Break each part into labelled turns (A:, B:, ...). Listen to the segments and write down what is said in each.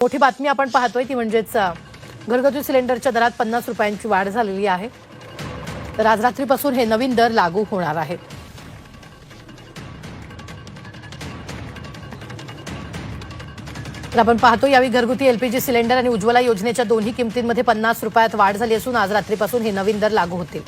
A: मोठी बातमी आपण पाहतोय ती म्हणजेच घरगुती सिलेंडरच्या दरात पन्नास रुपयांची वाढ झालेली आहे. तर आज रात्रीपासून हे नवीन दर लागू होणार आहेत. तर आपण पाहतो यावेळी घरगुती एलपीजी सिलेंडर आणि उज्ज्वला योजनेच्या दोन्ही किमतींमध्ये पन्नास रुपयात वाढ झाली असून आज रात्रीपासून हे नवीन दर लागू होतील.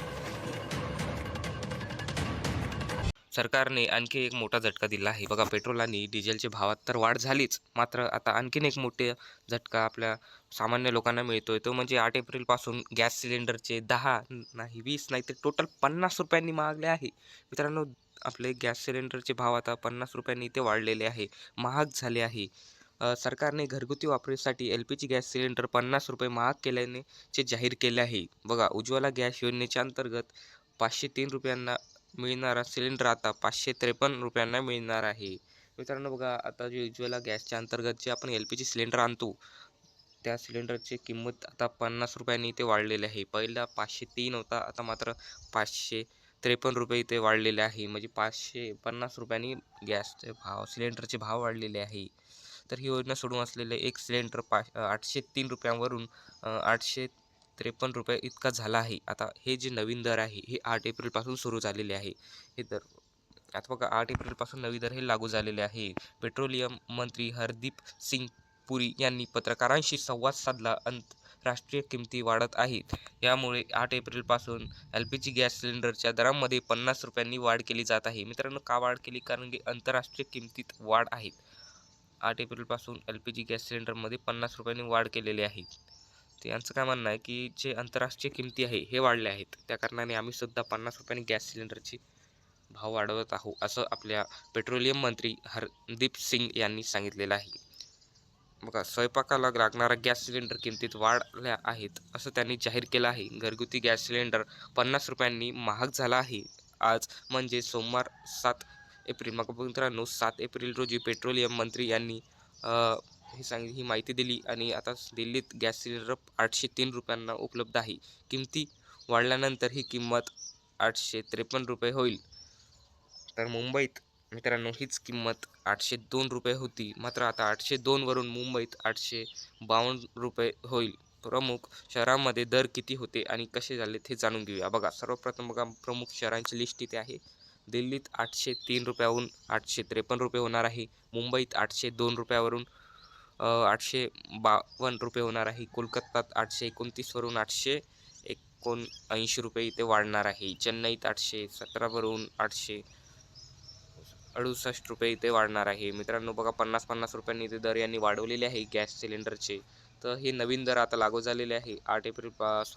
B: सरकारने आणखी एक मोठा झटका दिला आहे. बघा पेट्रोल आणि डिझेलच्या भावात तर वाढ झालीच मात्र आता आणखीन एक मोठे झटका आपल्या सामान्य लोकांना मिळतोय. तो म्हणजे आठ एप्रिलपासून गॅस सिलेंडरचे दहा नाही वीस नाही तर टोटल पन्नास रुपयांनी महागले आहे. मित्रांनो आपले गॅस सिलेंडरचे भाव आता पन्नास रुपयांनी ते वाढलेले आहे महाग झाले आहे. सरकारने घरगुती वापरासाठी L P G gas cylinder पन्नास रुपये महाग केल्याने चे जाहीर केले आहे. बघा उज्ज्वला गॅस योजनेच्या अंतर्गत पाचशे तीन रुपयांना मिळणारा सिलेंडर आता पाचशे त्रेपन्न रुपयांना मिळणार आहे. मित्रांनो बघा आता जे उज्ज्वला गॅसच्या अंतर्गत जे आपण एल पी जी सिलेंडर आणतो त्या सिलेंडरची किंमत आता पन्नास रुपयांनी इथे वाढलेली आहे. पहिला पाचशे तीन होता आता मात्र पाचशे त्रेपन्न रुपये इथे वाढलेले आहे. म्हणजे पाचशे पन्नास रुपयांनी गॅसचे भाव सिलेंडरचे भाव वाढलेले आहे. तर ही योजना सोडून असलेले एक सिलेंडर पा आठशे तीन रुपयांवरून आठशे त्रेपन्न रुपये इतका झाला आहे. आता हे जे नवीन दर आहे हे आठ एप्रिलपासून सुरू झालेले आहे. हे दर आता बघा आठ एप्रिलपासून नवी दर हे लागू झालेले आहे. पेट्रोलियम मंत्री हरदीप सिंग पुरी यांनी पत्रकारांशी संवाद साधला. आंतरराष्ट्रीय किमती वाढत आहेत. यामुळे आठ एप्रिलपासून एल पी जी गॅस सिलेंडरच्या दरामध्ये पन्नास रुपयांनी वाढ केली जात आहे. मित्रांनो का वाढ केली? कारण की आंतरराष्ट्रीय किमतीत वाढ आहेत. आठ एप्रिलपासून एल पी जी गॅस सिलेंडरमध्ये पन्नास रुपयांनी वाढ केलेली आहे. ते यांचं काय म्हणणं आहे की जे आंतरराष्ट्रीय किमती आहे हे वाढले आहेत. त्या कारणाने आम्ही सुद्धा पन्नास रुपयांनी गॅस सिलेंडरची भाव वाढवत आहोत असं आपल्या पेट्रोलियम मंत्री हरदीप सिंग यांनी सांगितलेलं आहे. बघा स्वयंपाकाला लागणारा गॅस सिलेंडर किमतीत वाढल्या आहेत असं त्यांनी जाहीर केलं आहे. घरगुती गॅस सिलेंडर पन्नास रुपयांनी महाग झाला आहे. आज म्हणजे सोमवार सात एप्रिल. मग मित्रांनो सात एप्रिल रोजी पेट्रोलियम मंत्री यांनी हे सांग ही माहिती दिली आणि आता दिल्लीत गॅस सिलेंडर आठशे तीन रुपयांना उपलब्ध आहे. किमती वाढल्यानंतर ही किंमत आठशे त्रेपन्न रुपये होईल. तर मुंबईत मित्रांनो हीच किंमत आठशे दोन रुपये होती. मात्र आता आठशे दोनवरून मुंबईत आठशे बावन्न रुपये होईल. प्रमुख शहरांमध्ये दर किती होते आणि कसे झाले ते जाणून घेऊया. बघा सर्वप्रथम बघा प्रमुख शहरांची लिस्ट इथे आहे. दिल्लीत आठशे तीन रुपयाहून आठशे त्रेपन्न रुपये होणार आहे. मुंबईत आठशे दोन रुपयावरून आठशे बावन्न रुपये होणार आहे. कोलकातात आठशे एकोणतीसवरून आठशे एकोणऐंशी रुपये इथे वाढणार आहे. चेन्नईत आठशे सतरावरून आठशे अडुसष्ट रुपये इथे वाढणार आहे. मित्रांनो बघा पन्नास पन्नास रुपयांनी इथे दर यांनी वाढवलेले आहे गॅस सिलेंडरचे. तर हे नवीन दर आता लागू झालेले आहे. आठ एप्रिलपासून